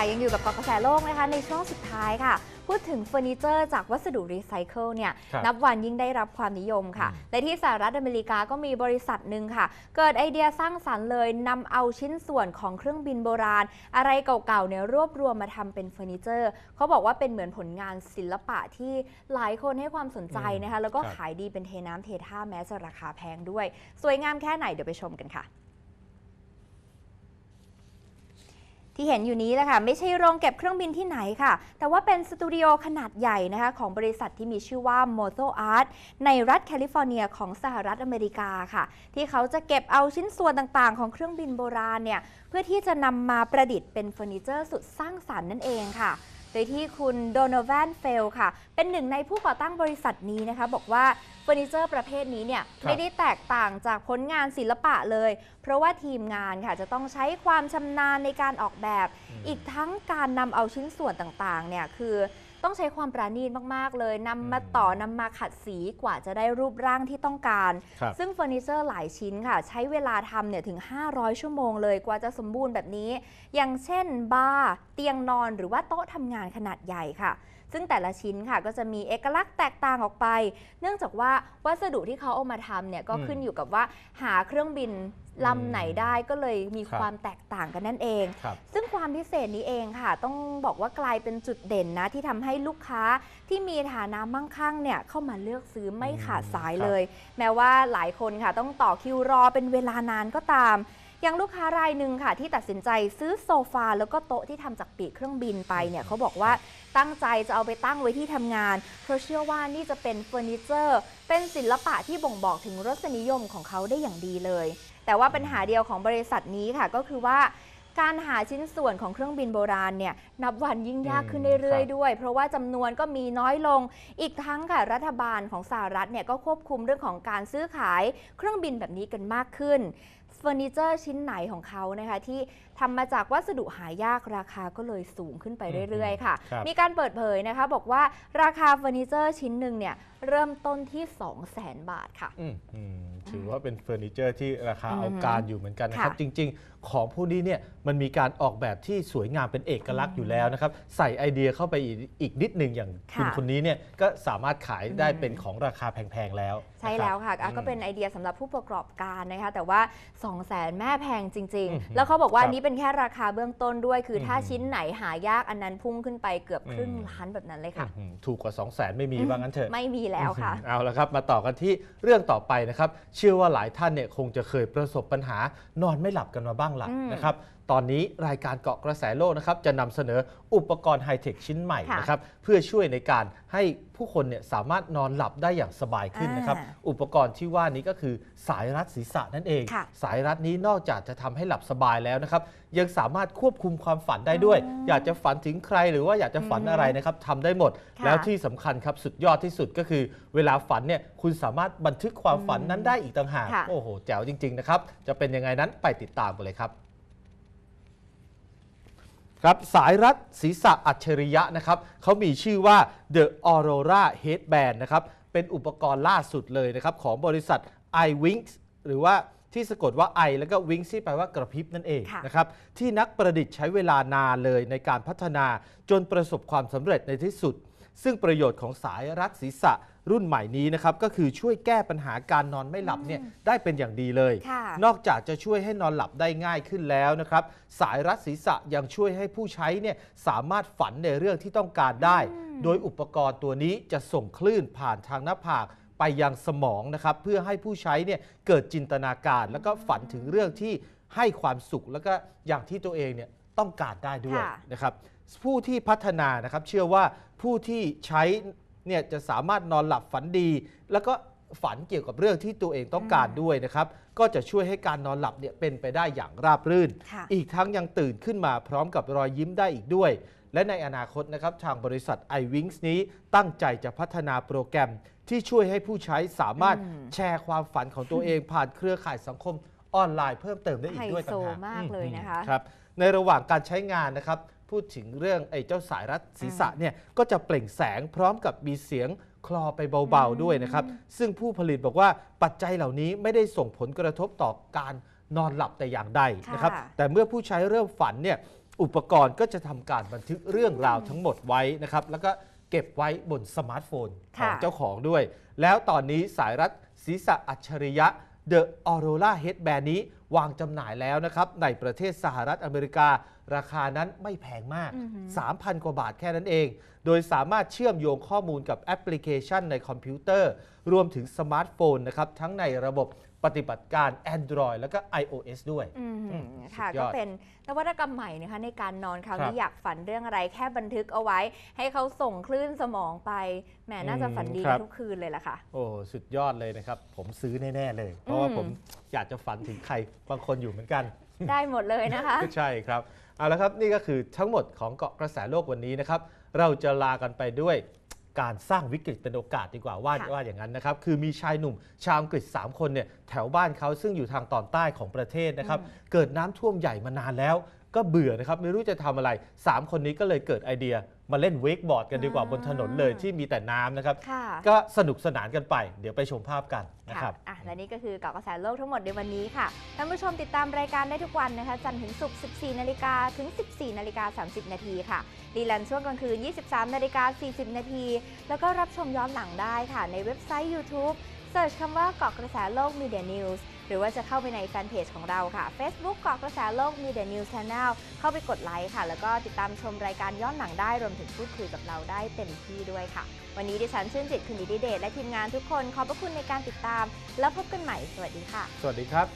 ค่ะยังอยู่กับเกาะกระแสโลกนะคะในช่วงสุดท้ายค่ะ พูดถึงเฟอร์นิเจอร์จากวัสดุรีไซเคิลเนี่ยครับนับวันยิ่งได้รับความนิยมค่ะอืมและที่สหรัฐอเมริกาก็มีบริษัทหนึ่งค่ะ เกิดไอเดียสร้างสรรค์เลยนำเอาชิ้นส่วนของเครื่องบินโบราณ อะไรเก่าๆเนี่ยรวบรวมมาทำเป็นเฟอร์นิเจอร์เขาบอกว่าเป็นเหมือนผลงานศิลปะที่หลายคนให้ความสนใจนะคะแล้วก็ครับขายดีเป็นเทน้ำเทท่าแม้จะราคาแพงด้วย สวยงามแค่ไหนเดี๋ยวไปชมกันค่ะ ที่เห็นอยู่นี้แหละค่ะไม่ใช่โรงเก็บเครื่องบินที่ไหนค่ะ แต่ว่าเป็นสตูดิโอขนาดใหญ่นะคะของบริษัทที่มีชื่อว่า m o t o Art ในรัฐแคลิฟอร์เนียของสหรัฐอเมริกาค่ะ ที่เขาจะเก็บเอาชิ้นส่วนต่างๆ ของเครื่องบินโบราณเนี่ยเพื่อที่จะนำมาประดิษฐ์เป็นเฟอร์นิเจอร์สุดสร้างสรรค์นั่นเองค่ะ โดยที่คุณโดโนแวนเฟลค่ะ เป็นหนึ่งในผู้ก่อตั้งบริษัทนี้นะคะ บอกว่าเฟอร์นิเจอร์ประเภทนี้เนี่ยครับไม่ได้แตกต่างจากผลงานศิลปะเลย เพราะว่าทีมงานค่ะจะต้องใช้ความชำนาญในการออกแบบ อีกทั้งการนำเอาชิ้นส่วนต่างๆเนี่ยคือ ต้องใช้ความประณีตมาก ๆ เลยนำมาต่อนำมาขัดสีกว่าจะได้รูปร่างที่ต้องการ ครับ ซึ่งเฟอร์นิเจอร์หลายชิ้นค่ะ ใช้เวลาทำเนี่ยถึง 500 ชั่วโมงเลยกว่าจะสมบูรณ์แบบนี้ อย่างเช่นบาร์เตียงนอนหรือว่าโต๊ะทำงานขนาดใหญ่ค่ะ ซึ่งแต่ละชิ้นค่ะก็จะมีเอกลักษณ์แตกต่างออกไป เนื่องจากว่าวัสดุที่เขาเอามาทำเนี่ยก็อืม ขึ้นอยู่กับว่าหาเครื่องบิน ลำไหนได้ก็เลยมีครับความแตกต่างกันนั่นเองครับซึ่งความพิเศษนี้เองค่ะ ต้องบอกว่ากลายเป็นจุดเด่นนะที่ทำให้ลูกค้าที่มีฐานะมั่งคั่งเนี่ยเข้ามาเลือกซื้อไม่ขาดสายครับเลย แม้ว่าหลายคนค่ะต้องต่อคิวรอเป็นเวลานานก็ตามอย่างลูกค้ารายหนึ่งค่ะ ที่ตัดสินใจซื้อโซฟาแล้วก็โต๊ะที่ทำจากปีกเครื่องบินไปเนี่ยเขาบอกว่าตั้งใจจะเอาไปตั้งไว้ที่ทำงาน เพราะเชื่อว่านี่จะเป็นเฟอร์นิเจอร์ เป็นศิลปะที่บ่งบอกถึงรสนิยมของเขาได้อย่างดีเลย แต่ว่าปัญหาเดียวของบริษัทนี้ค่ะก็คือว่าการหาชิ้นส่วนของเครื่องบินโบราณเนี่ยนับวันยิ่งยากขึ้นเรื่อยครับๆด้วย เพราะว่าจำนวนก็มีน้อยลง อีกทั้งค่ะรัฐบาลของสหรัฐเนี่ยก็ควบคุมเรื่องของการซื้อขายเครื่องบินแบบนี้กันมากขึ้นเฟอร์นิเจอร์ชิ้นไหนของเขานะคะที่ทำมาจากวัสดุหายากราคาก็เลยสูงขึ้นไปเรื่อยๆ ค่ะครับมีการเปิดเผยนะคะบอกว่าราคาเฟอร์นิเจอร์ชิ้นหนึ่งเนี่ยเริ่มต้นที่ 2 0 0 0 0 0 บาทค่ะอืมอืม ถือว่าเป็นเฟอร์นิเจอร์ที่ราคาอือฮึเอาการอยู่เหมือนกันนะครับค่ะจริงๆของพวกนี้เนี่ยมันมีการออกแบบที่สวยงามเป็นเอกลักษณ์อยู่แล้วนะครับ ใส่ไอเดียเข้าไปอีกอีกนิดหนึ่งอย่างคุณค่ะ คนนี้เนี่ยก็สามารถขายได้อืมเป็นของราคาแพงๆแล้วใช่นรับแล้วค่ะอะอืมก็เป็นไอเดียสำหรับผู้ประกอบการนะคะ แต่ว่า 2 0 0แสนแม่แพงจริง อืมๆแล้วเขาบอกว่าครับอันนี้เป็นแค่ราคาเบื้องต้นด้วย คืออมถ้าชิ้นไหนหายากอันนั้นพุ่งขึ้นไปเกือบครึ่งอืมล้านแบบนั้นเลยค่ะอืมถูกกว่า 2 0 0แสนไม่มีว่างั้นเถอะ ไม่มีแล้วค่ะเอาละครับ มาต่อกันที่เรื่องต่อไปนะครับ เชื่อว่าหลายท่านเนี่ยคงจะเคยประสบปัญหานอนไม่หลับกันมาบ้างหลัอืมนะครับ ตอนนี้รายการเกาะกระแสโลกนะครับจะนำเสนออุปกรณ์ไฮเทคชิ้นใหม่ค่ะนะครับเพื่อช่วยในการให้ ผู้คนเนี่ยสามารถนอนหลับได้อย่างสบายขึ้นนะครับอ่าอุปกรณ์ที่ว่านี้ก็คือสายรัดศีรษะนั่นเองค่ะสายรัดนี้นอกจากจะทำให้หลับสบายแล้วนะครับ ยังสามารถควบคุมความฝันได้ด้วยอ๋ออยากจะฝันถึงใครหรือว่าอยากจะฝันอืมอะไรนะครับทำได้หมดค่ะแล้วที่สำคัญครับสุดยอดที่สุดก็คือ เวลาฝันเนี่ยคุณสามารถบันทึกความฝันนั้นได้อีกต่างหากค่ะโอ้โห แจ๋วจริงๆนะครับ จะเป็นยังไงนั้นไปติดตามกันเลยครับ ครับสายรัดศีรษะอัจฉริยะนะครับเขามีชื่อว่า The Aurora Headband นะครับเป็นอุปกรณ์ล่าสุดเลยนะครับของบริษัท iWinks หรือว่าที่สะกดว่า i แล้วก็ Wings ที่แปลว่ากระพริบนั่นเองค่ะนะครับที่นักประดิษฐ์ใช้เวลานานเลยในการพัฒนาจนประสบความสำเร็จในที่สุด ซึ่งประโยชน์ของสายรัดศีรษะรุ่นใหม่นี้นะครับก็คือช่วยแก้ปัญหาการนอนไม่หลับเนี่ยได้เป็นอย่างดีเลยค่ะนอกจากจะช่วยให้นอนหลับได้ง่ายขึ้นแล้วนะครับ สายรัดศีรษะยังช่วยให้ผู้ใช้เนี่ยสามารถฝันในเรื่องที่ต้องการได้ โดยอุปกรณ์ตัวนี้จะส่งคลื่นผ่านทางหน้าผากไปยังสมองนะครับเพื่อให้ผู้ใช้เนี่ยเกิดจินตนาการ แล้วก็ฝันถึงเรื่องที่ให้ความสุขแล้วก็อย่างที่ตัวเองเนี่ยต้องการได้ด้วยค่ะนะครับผู้ที่พัฒนานะครับเชื่อว่า ผู้ที่ใช้เนี่ยจะสามารถนอนหลับฝันดี แล้วก็ฝันเกี่ยวกับเรื่องที่ตัวเองต้องการด้วยนะครับ ก็จะช่วยให้การนอนหลับเนี่ยเป็นไปได้อย่างราบรื่นค่ะอีกทั้งยังตื่นขึ้นมาพร้อมกับรอยยิ้มได้อีกด้วย และในอนาคตนะครับทางบริษัท iWings นี้ตั้งใจจะพัฒนาโปรแกรมที่ช่วยให้ผู้ใช้สามารถอืมแชร์ความฝันของตัวเอง ผ่านเครือข่ายสังคมออนไลน์เพิ่มเติมได้อีกด้วยไฮโซต่างหากมากเลยนะคะอืมครับในระหว่างการใช้งานนะครับ พูดถึงเรื่องไอ้เจ้าสายรัดศีรษะเนี่ยก็จะเปล่งแสงพร้อมกับมีเสียงคลอไปเบาๆด้วยนะครับ ซึ่งผู้ผลิตบอกว่าปัจจัยเหล่านี้ไม่ได้ส่งผลกระทบต่อการนอนหลับแต่อย่างใดนะครับค่ะแต่เมื่อผู้ใช้เริ่มฝันเนี่ยอุปกรณ์ก็จะทำการบันทึกเรื่องราวทั้งหมดไว้นะครับ แล้วก็เก็บไว้บนสมาร์ทโฟนของค่ะเจ้าของด้วย แล้วตอนนี้สายรัดศีรษะอัจฉริยะ The Aurora Headband นี้วางจำหน่ายแล้วนะครับ ในประเทศสหรัฐอเมริกา ราคานั้นไม่แพงมากอือหือ3,000 กว่าบาทแค่นั้นเอง โดยสามารถเชื่อมโยงข้อมูลกับแอปพลิเคชันในคอมพิวเตอร์ รวมถึงสมาร์ทโฟนนะครับ ทั้งในระบบปฏิบัติการ Android แล้วก็ iOS ด้วยอืมอืมค่ะสุดยก็อดเป็นนวัตกรรมใหม่นะคะในการนอนคราวครันี้บอยากฝันเรื่องอะไรแค่บันทึกเอาไว้ ให้เขาส่งคลื่นสมองไปแหมน่าจะฝันดีอืมครักันบทุกคืนเลยล่ะค่ะ โอ้สุดยอดเลยนะครับ ผมซื้อแน่ ๆ เลย เพราะว่าอืมผมอยากจะฝันถึงใครบางคนอยู่เหมือนกัน ได้หมดเลยนะคะ ใช่ครับ เอาละครับนี่ก็คือทั้งหมดของเกาะกระแสโลกวันนี้นะครับเราจะลากันไปด้วยการสร้างวิกฤตเป็นโอกาสดีกว่าว่าค่ะว่าอย่างนั้นนะครับ คือมีชายหนุ่มชาวอังกฤษ 3 คนเนี่ยแถวบ้านเขาซึ่งอยู่ทางตอนใต้ของประเทศนะครับ เกิดน้ำท่วมใหญ่มานานแล้ว ก็เบื่อนะครับ ไม่รู้จะทำอะไร 3 คนนี้ก็เลยเกิดไอเดียมาเล่นเวกบอร์ดกันดีกว่าบนถนนเลยที่มีแต่น้ำนะครับค่ะก็สนุกสนานกันไป เดี๋ยวไปชมภาพกันนะครับอะและนี่ก็คือเกาะกระแสโลกทั้งหมดในวันนี้ค่ะ ท่านผู้ชมติดตามรายการได้ทุกวันนะคะ จันทร์ถึงศุกร์ 14 นาฬิกาถึง 14 นาฬิกา 30 นาทีค่ะรีแลนช่วงกลางคืน 23 นาฬิกา 40 นาที แล้วก็รับชมย้อนหลังได้ค่ะ ในเว็บไซต์ YouTube เสิร์ชคำว่าเกาะกระแสโลก Media News หรือว่าจะเข้าไปในแฟนเพจของเราค่ะ Facebook กาะกระแสโลก Media News Channel เข้าไปกดไลค์ค่ะ แล้วก็ติดตามชมรายการย้อนหลังได้รวมถึงพูดคุยกับเราได้เต็มที่ด้วยค่ะ วันนี้ดิฉันชื่นจิตคุณดิดิเดชและทีมงานทุกคนขอบพระคุณในการติดตาม แล้วพบกันใหม่สวัสดีค่ะ สวัสดีครับ